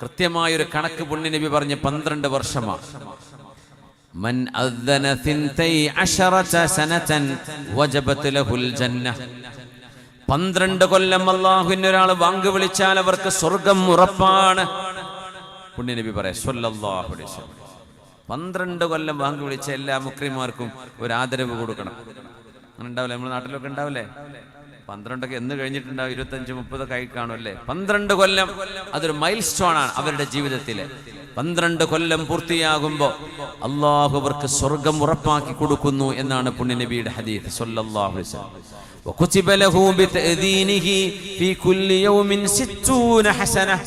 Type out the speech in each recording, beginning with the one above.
കൃത്യമായൊരു കണക്ക് പുണ്യ നബി പറഞ്ഞ് പന്ത്രണ്ട് വർഷമാണ് മൻ ലഹുൽ പന്ത്രണ്ട് കൊല്ലം അള്ളാഹുവിനൊരാൾ വാങ്ക് വിളിച്ചാൽ അവർക്ക് സ്വർഗം ഉറപ്പാണ്. പുണ്യനബി പറയാം പന്ത്രണ്ട് കൊല്ലം വാങ്ക് വിളിച്ച എല്ലാ മുക്രിമാർക്കും ഒരു ആദരവ് കൊടുക്കണം. അങ്ങനെ ഉണ്ടാവില്ലേ നമ്മുടെ നാട്ടിലൊക്കെ ഉണ്ടാവില്ലേ? പന്ത്രണ്ടൊക്കെ എന്ന് കഴിഞ്ഞിട്ടുണ്ടാവും ഇരുപത്തഞ്ച് മുപ്പതൊക്കെ ആയി കാണുമല്ലേ പന്ത്രണ്ട് കൊല്ലം അതൊരു മൈൽ സ്റ്റോൺ ആണ് അവരുടെ ജീവിതത്തിലെ പന്ത്രണ്ട് കൊല്ലം പൂർത്തിയാകുമ്പോൾ അള്ളാഹു അവർക്ക് സ്വർഗം ഉറപ്പാക്കി കൊടുക്കുന്നു എന്നാണ് പുണ്യനബിയുടെ ഹദീത്ത് സല്ലല്ലാഹു അലൈഹി വസല്ലം وكتب له بتأذينه في كل يوم ستون حسنة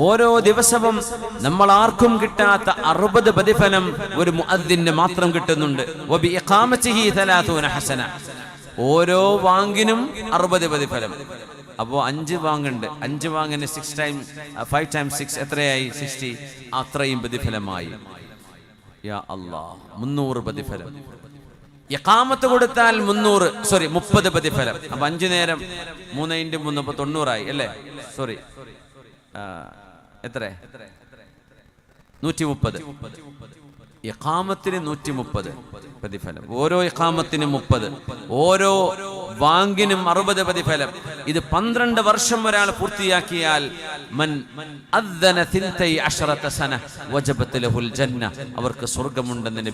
ഓരോ ദിവസവും നമ്മൾ ആർക്കും കിട്ടാത്ത അറുപത് പ്രതിഫലം ഒരു മുഅദ്ദിന് മാത്രം കിട്ടുന്നുണ്ട് വബി ഇഖാമത്തിഹി തലാത്തൂന ഹസന ഓരോ വാങ്ങിനും അറുപത് പ്രതിഫലം. അപ്പോൾ അഞ്ച് വാങ്ങുണ്ട്. അഞ്ച് വാങ്ങിന് six time five time six എത്രയായി? സിക്സ്റ്റി അത്രയും പ്രതിഫലമായി. മുന്നൂറ് പ്രതിഫലം. ഇഖാമത്ത് കൊടുത്താൽ മുന്നൂറ് സോറി മുപ്പത് പ്രതിഫലം. അപ്പൊ അഞ്ചു നേരം മൂന്ന് ഇന്റു മൂന്ന് അപ്പൊ തൊണ്ണൂറായി അല്ലേ? സോറി എത്ര? നൂറ്റി മുപ്പത് ഇഖാമത്തിന് നൂറ്റി മുപ്പത് പ്രതിഫലം. ഓരോ ഇഖാമത്തിനും മുപ്പത്. ഓരോ വാങ്കിനും അറുപത് പ്രതിഫലം. ഇത് പന്ത്രണ്ട് വർഷം ഒരാൾ പൂർത്തിയാക്കിയാൽ മൻ സന ജന്ന. അവർക്ക് സ്വർഗമുണ്ടെന്ന്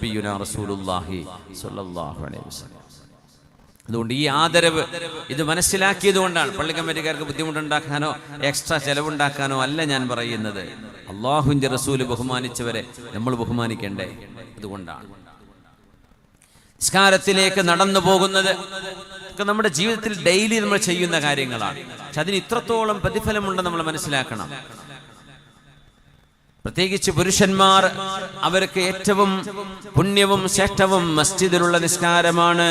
റസൂലുള്ളാഹി സ്വല്ലല്ലാഹു അലൈഹി വസല്ലം. അതുകൊണ്ട് ഈ ആദരവ് ഇത് മനസ്സിലാക്കിയത് കൊണ്ടാണ്. പള്ളി കമ്മിറ്റിക്കാർക്ക് ബുദ്ധിമുട്ടുണ്ടാക്കാനോ എക്സ്ട്രാ ചെലവുണ്ടാക്കാനോ അല്ല ഞാൻ പറയുന്നത്. അള്ളാഹുവിന്റെ റസൂല് ബഹുമാനിച്ചവരെ നമ്മൾ ബഹുമാനിക്കണ്ടേ അതുകൊണ്ടാണ് നിസ്കാരത്തിലേക്ക് നടന്നു പോകുന്നത് ഒക്കെ നമ്മുടെ ജീവിതത്തിൽ ഡെയിലി നമ്മൾ ചെയ്യുന്ന കാര്യങ്ങളാണ് പക്ഷെ അതിന് ഇത്രത്തോളം പ്രതിഫലമുണ്ടെന്ന് നമ്മൾ മനസ്സിലാക്കണം പ്രത്യേകിച്ച് പുരുഷന്മാർ അവർക്ക് ഏറ്റവും പുണ്യവും ശ്രേഷ്ഠവും മസ്ജിദിലുള്ള നിസ്കാരമാണ്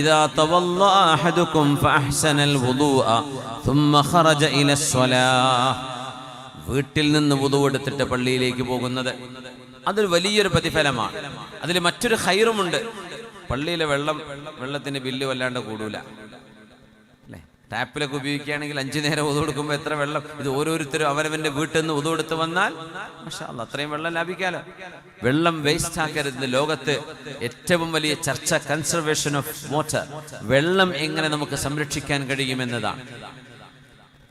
ഇതാ തവല്ല അഹദുക്കും ഫഅഹ്സനൽ വുദൂഅ ثم خرج ഇല الصلاة വീട്ടിൽ നിന്ന് പുതുവെടുത്തിട്ട് പള്ളിയിലേക്ക് പോകുന്നത്. അതൊരു വലിയൊരു പ്രതിഫലമാണ്. അതിൽ മറ്റൊരു ഹൈറുമുണ്ട് പള്ളിയിലെ വെള്ളം വെള്ളത്തിന്റെ ബില്ല് വല്ലാണ്ട് കൂടൂല. അല്ലേ? ടാപ്പിലൊക്കെ ഉപയോഗിക്കുകയാണെങ്കിൽ അഞ്ചു നേരം ഉതു കൊടുക്കുമ്പോൾ എത്ര വെള്ളം? ഇത് ഓരോരുത്തരും അവരവന്റെ വീട്ടിൽ നിന്ന് ഉതുകൊടുത്ത് വന്നാൽ അത്രയും വെള്ളം ലാഭിക്കാലോ? വെള്ളം വേസ്റ്റ് ആക്കരുത്. ലോകത്ത് ഏറ്റവും വലിയ ചർച്ച കൺസർവേഷൻ ഓഫ് വാട്ടർ വെള്ളം എങ്ങനെ നമുക്ക് സംരക്ഷിക്കാൻ കഴിയുമെന്നതാണ്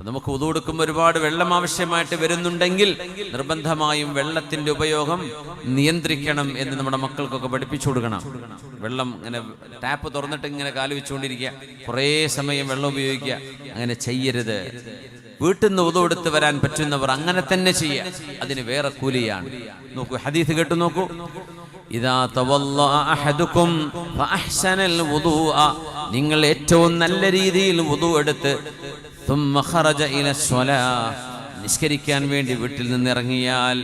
നമുക്ക് ഉതു കൊടുക്കുമ്പോൾ ഒരുപാട് വെള്ളം ആവശ്യമായിട്ട് വരുന്നുണ്ടെങ്കിൽ നിർബന്ധമായും വെള്ളത്തിന്റെ ഉപയോഗം നിയന്ത്രിക്കണം എന്ന് നമ്മുടെ മക്കൾക്കൊക്കെ പഠിപ്പിച്ചു കൊടുക്കണം. വെള്ളം ഇങ്ങനെ ടാപ്പ് തുറന്നിട്ട് ഇങ്ങനെ കാൽ വെച്ചുകൊണ്ടിരിക്കുക. കുറേ സമയം വെള്ളം ഉപയോഗിക്കുക. അങ്ങനെ ചെയ്യരുത്. വീട്ടിൽ നിന്ന് ഉതു വരാൻ പറ്റുന്നവർ അങ്ങനെ തന്നെ ചെയ്യുക. അതിന് വേറെ കൂലിയാണ്. നോക്കൂ ഹദീസ് കേട്ടു നോക്കൂ. അഹദുക്കും നിങ്ങൾ ഏറ്റവും നല്ല രീതിയിൽ ഉതു എടുത്ത് നിസ്കരിക്കാൻ വേണ്ടി വീട്ടിൽ നിന്ന് ഇറങ്ങിയാൽ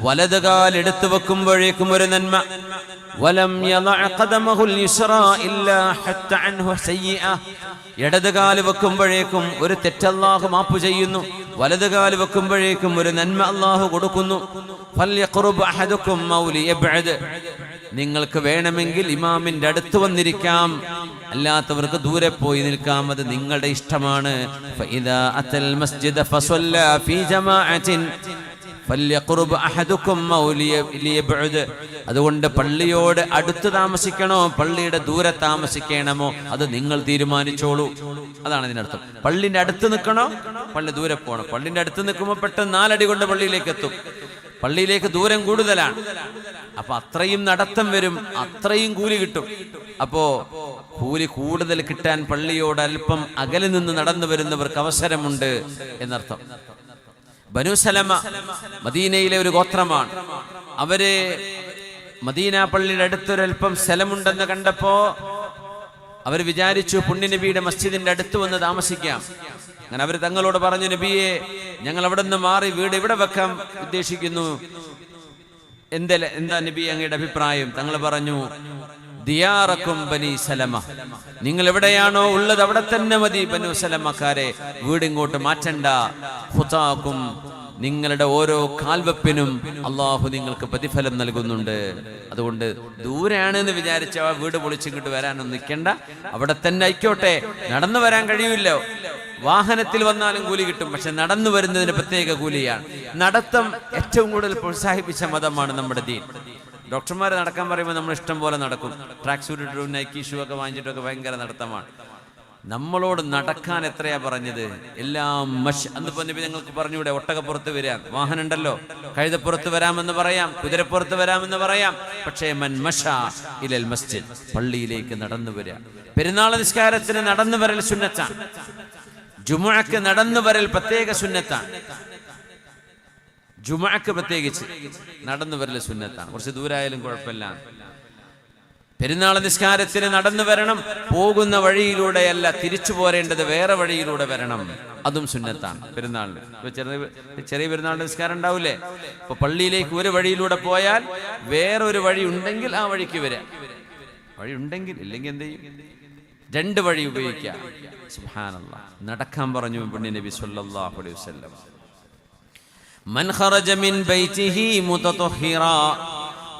വലതുകാൽ എടുത്തു വെക്കുമ്പോഴേക്കും ഒരു നന്മ. ഇടതുകാൽ വെക്കുമ്പോഴേക്കും ഒരു തെറ്റല്ലാഹു മാപ്പ് ചെയ്യുന്നു. വലതുകാൽ വെക്കുമ്പോഴേക്കും ഒരു നന്മ അള്ളാഹു കൊടുക്കുന്നു. നിങ്ങൾക്ക് വേണമെങ്കിൽ ഇമാമിന്റെ അടുത്ത് വന്നിരിക്കാം. അല്ലാത്തവർക്ക് ദൂരെ പോയി നിൽക്കാം. അത് നിങ്ങളുടെ ഇഷ്ടമാണ്. അതുകൊണ്ട് പള്ളിയോട് അടുത്ത് താമസിക്കണോ? പള്ളിയുടെ ദൂരെ താമസിക്കണമോ? അത് നിങ്ങൾ തീരുമാനിച്ചോളൂ. അതാണ് ഇതിനർത്ഥം പള്ളിന്റെ അടുത്ത് നിൽക്കണോ? പള്ളി ദൂരെ പോകണം. പള്ളിന്റെ അടുത്ത് നിൽക്കുമ്പോൾ പെട്ടെന്ന് നാലടി കൊണ്ട് പള്ളിയിലേക്ക് എത്തും. പള്ളിയിലേക്ക് ദൂരം കൂടുതലാണ്. അപ്പൊ അത്രയും നടത്തം വരും അത്രയും കൂലി കിട്ടും. അപ്പോ കൂലി കൂടുതൽ കിട്ടാൻ പള്ളിയോട് അല്പം അകലെ നിന്ന് നടന്നു വരുന്നവർക്ക് അവസരമുണ്ട് എന്നർത്ഥം. ബനുസലമ മദീനയിലെ ഒരു ഗോത്രമാണ്. അവർ മദീന പള്ളിയുടെ അടുത്തൊരൽപ്പം സ്ഥലമുണ്ടെന്ന് കണ്ടപ്പോ അവർ വിചാരിച്ചു പുണ്യനബിയുടെ മസ്ജിദിന്റെ അടുത്ത് വന്ന് താമസിക്കാം. അങ്ങനെ അവർ തങ്ങളോട് പറഞ്ഞു നബിയെ ഞങ്ങൾ അവിടെ നിന്ന് മാറി വീട് ഇവിടെ വെക്കാൻ ഉദ്ദേശിക്കുന്നു. എന്തല്ല എന്താ നബി അങ്ങയുടെ അഭിപ്രായം? തങ്ങൾ പറഞ്ഞു ബനി സലമ. നിങ്ങൾ എവിടെയാണോ ഉള്ളത് അവിടെ തന്നെ മതി ബനു സലമക്കാരെ. വീട് ഇങ്ങോട്ട് മാറ്റണ്ട. ഹുതാക്കും നിങ്ങളുടെ ഓരോ കാൽവെപ്പിനും അള്ളാഹു നിങ്ങൾക്ക് പ്രതിഫലം നൽകുന്നുണ്ട്. അതുകൊണ്ട് ദൂരെയാണ് എന്ന് വിചാരിച്ച വീട് പൊളിച്ചിങ്ങോട്ട് വരാനൊന്നും നിൽക്കണ്ട. അവിടെ തന്നെ ആയിക്കോട്ടെ. നടന്നു വരാൻ കഴിയില്ലോ. വാഹനത്തിൽ വന്നാലും കൂലി കിട്ടും. പക്ഷെ നടന്നു വരുന്നതിന് പ്രത്യേക കൂലിയാണ്. നടത്തം ഏറ്റവും കൂടുതൽ പ്രോത്സാഹിപ്പിച്ച മതമാണ് നമ്മുടെ ദീൻ. ഡോക്ടർമാർ നടക്കാൻ പറയുമ്പോൾ നമ്മൾ ഇഷ്ടം പോലെ നടക്കും. ട്രാക്ക് സൂട്ട് ഇട്ടും നൈക്കി ഷൂ ഒക്കെ വാങ്ങിച്ചിട്ടൊക്കെ ഭയങ്കര നടത്തമാണ്. നമ്മളോട് നടക്കാൻ എത്രയാ പറഞ്ഞത്? എല്ലാം മഷ്. അന്ന് പറഞ്ഞപ്പോൾ ഞങ്ങൾക്ക് പറഞ്ഞൂടെ ഒട്ടകപ്പുറത്ത് വരാം വാഹനം ഉണ്ടല്ലോ. കഴുതപ്പുറത്ത് വരാമെന്ന് പറയാം. കുതിരപ്പുറത്ത് വരാമെന്ന് പറയാം. പക്ഷേ മൻ മഷ ഇലൽ മസ്ജിദ്. പള്ളിയിലേക്ക് നടന്നു വരാം പെരുന്നാൾ നിസ്കാരത്തിന് നടന്നു വരൽ സുന്നത്താണ്. ജുമുഅക്ക് നടന്നു വരൽ പ്രത്യേക സുന്നത്താണ്. ജുമുഅക്ക് പ്രത്യേകിച്ച് നടന്നു വരൽ സുന്നത്താണ്. കുറച്ച് ദൂരായാലും കുഴപ്പമില്ല. പെരുന്നാൾ നിസ്കാരത്തിന് നടന്നു വരണം പോകുന്ന വഴിയിലൂടെയല്ല തിരിച്ചു പോരേണ്ടത് വേറെ വഴിയിലൂടെ വരണം. അതും സുന്നത്താണ് പെരുന്നാളിന്. ഇപ്പൊ ചെറിയ ചെറിയ പെരുന്നാളിന്റെ നിസ്കാരം ഉണ്ടാവില്ലേ ഇപ്പൊ പള്ളിയിലേക്ക് ഒരു വഴിയിലൂടെ പോയാൽ വേറൊരു വഴി ഉണ്ടെങ്കിൽ ആ വഴിക്ക് വരാം. വഴി ഉണ്ടെങ്കിൽ ഇല്ലെങ്കിൽ എന്ത് ചെയ്യും? രണ്ട് വഴി ഉപയോഗിക്കാം. സുബ്ഹാനല്ലാഹ് നടക്കാൻ പറഞ്ഞു പെണ്ണി നബി അലൈഹി മൻ ഖറജ മിൻ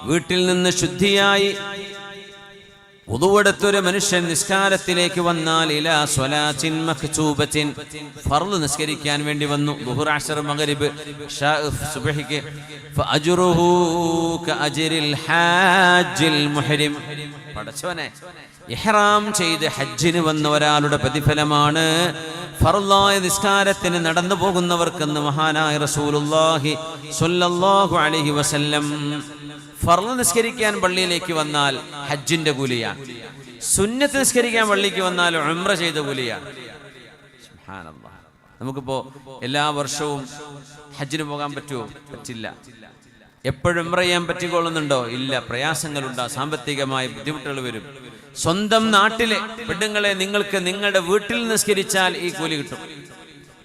വീട്ടിൽ നിന്ന് ശുദ്ധിയായി ഉതുവെടുത്തൊരു മനുഷ്യൻ നിസ്കാരത്തിലേക്ക് വന്നാൽ ഇലാ സ്വലാചിൻ മക്തൂബത്തിൻ ഫർൾ നിസ്കരിക്കാൻ വേണ്ടി വന്നു. ദുഹുർ അശർ മഗ്രിബ് സുബഹിക്ക്. ഫഅജ്റുഹു കഅജ്രിൽ ഹാജിൽ മുഹ്രിം. പടച്ചോനെ ഇഹ്റാം ചെയ്ത് ഹജ്ജിന് വന്ന ഒരാളുടെ പ്രതിഫലമാണ് ഫർലായ നിസ്കാരത്തിന് നടന്നു പോകുന്നവർക്കെന്ന് മഹാനായ റസൂലുള്ളാഹി സ്വല്ലല്ലാഹു അലൈഹി വസല്ലം. ഫർള നിസ്കരിക്കാൻ പള്ളിയിലേക്ക് വന്നാൽ ഹജ്ജിന്റെ കൂലിയാണ് സുന്നത്ത് നിസ്കരിക്കാൻ പള്ളിക്ക് വന്നാൽ ഉംറ ചെയ്ത കൂലിയാണ്. നമുക്കിപ്പോ എല്ലാ വർഷവും ഹജ്ജിന് പോകാൻ പറ്റുമോ? പറ്റില്ല. എപ്പോഴും പറയാൻ ചെയ്യാൻ പറ്റിക്കൊള്ളുന്നുണ്ടോ? ഇല്ല പ്രയാസങ്ങളുണ്ട് സാമ്പത്തികമായ ബുദ്ധിമുട്ടുകൾ വരും. സ്വന്തം നാട്ടിലെ പെണ്ണുങ്ങളെ നിങ്ങൾക്ക് നിങ്ങളുടെ വീട്ടിൽ നിസ്കരിച്ചാൽ ഈ കൂലി കിട്ടും.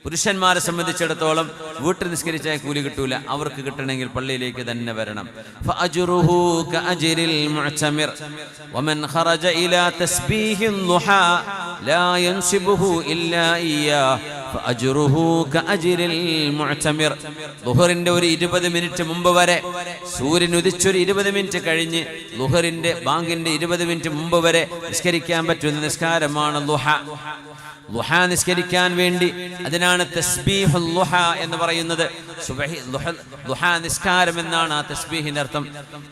പുരുഷന്മാരെ സംബന്ധിച്ചിടത്തോളം വീട്ടിൽ നിസ്കരിച്ചാൽ കൂലി കിട്ടൂല. അവർക്ക് കിട്ടണമെങ്കിൽ പള്ളിയിലേക്ക് തന്നെ വരണം. ലാ ലുഹറിന്റെ ഒരു ഇരുപത് മിനിറ്റ് മുമ്പ് വരെ സൂര്യൻ ഉദിച്ചൊരു ഇരുപത് മിനിറ്റ് കഴിഞ്ഞ് ലുഹറിന്റെ ബാങ്കിന്റെ ഇരുപത് മിനിറ്റ് മുമ്പ് വരെ നിസ്കരിക്കാൻ പറ്റുന്ന നിസ്കാരമാണ് ലുഹ ലുഹ നിസ്കരിക്കാൻ വേണ്ടി. അതിനാണ് തസ്ബീഹുൽ ലുഹ എന്ന് പറയുന്നത്. ലുഹ- നിസ്കാരം എന്നാണ് ആ തസ്ബീഹിന്റെ അർത്ഥം.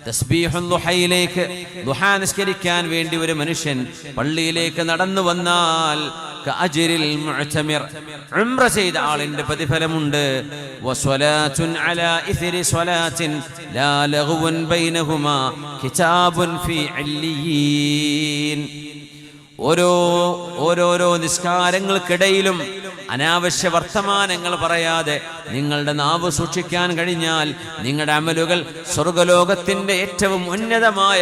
തസ്ബീഹുൽ ലുഹയിലേക്ക് ലുഹ നിസ്കരിക്കാൻ വേണ്ടി ഒരു മനുഷ്യൻ പള്ളിയിലേക്ക് നടന്നു വന്നാൽ ഉംറ ചെയ്ത ആളിന്റെ പ്രതിഫലമുണ്ട്. വസ്വലാത്തുൻ അലാ സ്വലാത്തിൻ ലാ ബൈനഹുമാ കിതാബുൻ ഫീ അല്ലിയീൻ. ഓരോ ഓരോരോ നിസ്കാരങ്ങൾക്കിടയിലും അനാവശ്യ വർത്തമാനങ്ങൾ പറയാതെ നിങ്ങളുടെ നാവ് സൂക്ഷിക്കാൻ കഴിഞ്ഞാൽ നിങ്ങളുടെ അമലുകൾ സ്വർഗലോകത്തിന്റെ ഏറ്റവും ഉന്നതമായ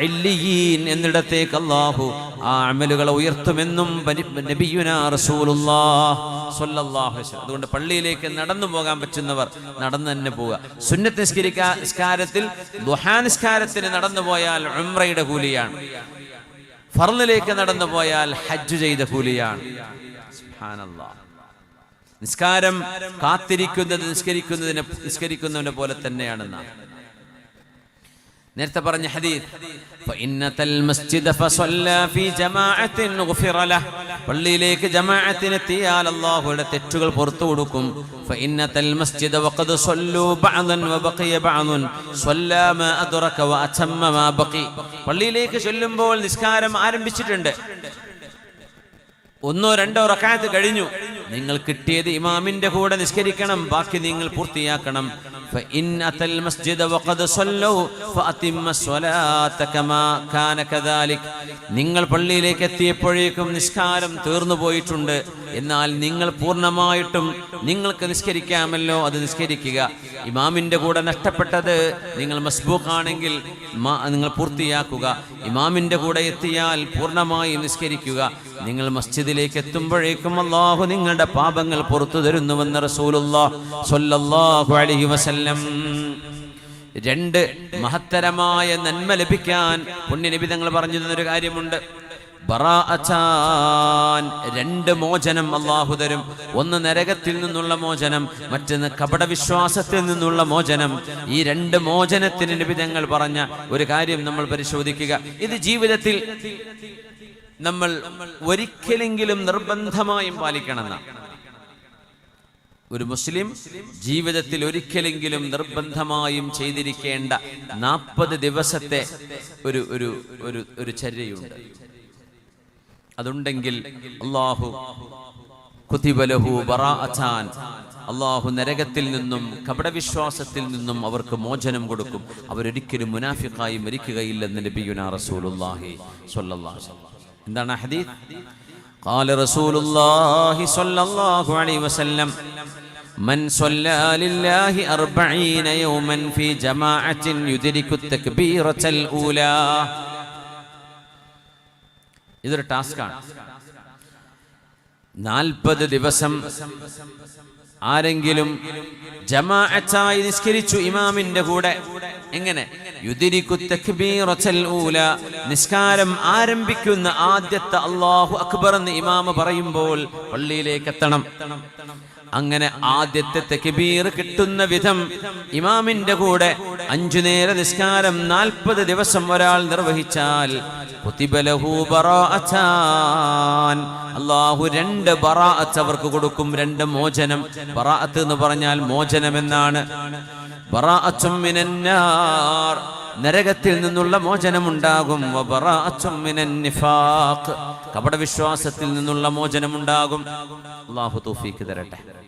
ഇല്ലിയീൻ എന്നിടത്തേക്ക് അല്ലാഹു ആ അമലുകളെ ഉയർത്തുമെന്നും. അതുകൊണ്ട് പള്ളിയിലേക്ക് നടന്നു പോകാൻ പറ്റുന്നവർ നടന്നു തന്നെ പോവുക സുന്നത്ത് നിസ്കാരത്തിൽ ദുഹാ നിസ്കാരത്തിന് നടന്നു പോയാൽ ഉംറയുടെ കൂലിയാണ് ഫർലിലേക്ക് നടന്നു പോയാൽ ഹജ്ജ് ചെയ്ത കൂലിയാണ്. നിസ്കാരം കാത്തിരിക്കുന്നത് നിസ്കരിക്കുന്നതിനെ നിസ്കരിക്കുന്നതിനെ പോലെ തന്നെയാണെന്നാണ് നേരത്തെ പറഞ്ഞ ഹദീസ് പള്ളിയിലേക്ക് ജമാഅത്തിനെത്തിയാൽ അള്ളാഹുയുടെ തെറ്റുകൾ പുറത്തു കൊടുക്കും. പള്ളിയിലേക്ക് ചൊല്ലുമ്പോൾ നിസ്കാരം ആരംഭിച്ചിട്ടുണ്ട്. ഒന്നോ രണ്ടോ റക്കാത്ത് കഴിഞ്ഞു. നിങ്ങൾ കിട്ടിയത് ഇമാമിന്റെ കൂടെ നിസ്കരിക്കണം ബാക്കി നിങ്ങൾ പൂർത്തിയാക്കണം. فإن أتى المسجد وقد صلوا فأتم الصلاة كما كان كذلك നിങ്ങൾ പള്ളിയിലേക്ക് എത്തിയപ്പോഴേക്കും നിസ്കാരം തീർന്നു പോയിട്ടുണ്ട് എന്നാൽ നിങ്ങൾ പൂർണമായിട്ടും നിങ്ങൾക്ക് നിസ്കരിക്കാമല്ലോ അത് നിസ്കരിക്കുക. ഇമാമിന്റെ കൂടെ നഷ്ടപ്പെട്ടത് നിങ്ങൾ മസ്ബൂഖാണെങ്കിൽ നിങ്ങൾ പൂർത്തിയാക്കുക. ഇമാമിന്റെ കൂടെ എത്തിയാൽ പൂർണമായി നിസ്കരിക്കുക. നിങ്ങൾ മസ്ജിദിലേക്ക് എത്തുമ്പോഴേക്കും അള്ളാഹു നിങ്ങളുടെ പാപങ്ങൾ പുറത്തു തരുന്നുവെന്ന് വസല്ലം. രണ്ട് മഹത്തരമായ നന്മ ലഭിക്കാൻ പുണ്യനിബിതങ്ങൾ പറഞ്ഞു തന്നൊരു കാര്യമുണ്ട്. രണ്ട് മോചനം അള്ളാഹു തരും. ഒന്ന് നരകത്തിൽ നിന്നുള്ള മോചനം മറ്റൊന്ന് കപടവിശ്വാസത്തിൽ നിന്നുള്ള മോചനം. ഈ രണ്ട് മോചനത്തിന് നിബിധങ്ങൾ പറഞ്ഞ ഒരു കാര്യം നമ്മൾ പരിശോധിക്കുക. ഇത് ജീവിതത്തിൽ നമ്മൾ ഒരിക്കലെങ്കിലും നിർബന്ധമായും പാലിക്കണമെന്ന. ഒരു മുസ്ലിം ജീവിതത്തിൽ ഒരിക്കലെങ്കിലും നിർബന്ധമായും ചെയ്തിരിക്കേണ്ട നാൽപ്പത് ദിവസത്തെ ഒരു ഒരു ഒരു ചര്യയുണ്ട്. അതുണ്ടെങ്കിൽ അള്ളാഹു കുതിബലഹു ബറാഅത്താൻ അള്ളാഹു നരകത്തിൽ നിന്നും കപടവിശ്വാസത്തിൽ നിന്നും അവർക്ക് മോചനം കൊടുക്കും അവരൊരിക്കലും മുനാഫിക്കായി മരിക്കുകയില്ലെന്ന് നബിയുന റസൂലുള്ളാഹി സ്വല്ലല്ലാഹു അലൈഹി വസല്ലം. എന്താണ് ആ ഹദീസ് قال رسول الله صلى الله عليه وسلم من صلى لله أربعين يوما في جماعة يدرك التكبيرة الأولى ഇതൊരു ടാസ്ക്കാണ്. നാൽപ്പത് ദിവസം ആരെങ്കിലും ജമാഅത്തായി നിസ്കരിച്ചു ഇമാമിന്റെ കൂടെ. എങ്ങനെ? നിസ്കാരം ആരംഭിക്കുന്ന ആദ്യത്തെ അല്ലാഹു അക്ബർ എന്ന് ഇമാമ പറയുമ്പോൾ പള്ളിയിലേക്ക് എത്തണം. അങ്ങനെ ആദ്യത്തെ തെക്കിബീർ കിട്ടുന്ന വിധം ഇമാമിന്റെ കൂടെ അഞ്ചു നേര നിസ്കാരം നാൽപ്പത് ദിവസം ഒരാൾ നിർവഹിച്ചാൽ. അള്ളാഹു രണ്ട് ബറാഅത്ത് അവർക്ക് കൊടുക്കും രണ്ട് മോചനം. ബറാഅത്ത് എന്ന് പറഞ്ഞാൽ മോചനം എന്നാണ് നരകത്തിൽ നിന്നുള്ള മോചനമുണ്ടാകും. കപടവിശ്വാസത്തിൽ നിന്നുള്ള മോചനമുണ്ടാകും. അള്ളാഹു തൗഫീക്ക് തരട്ടെ.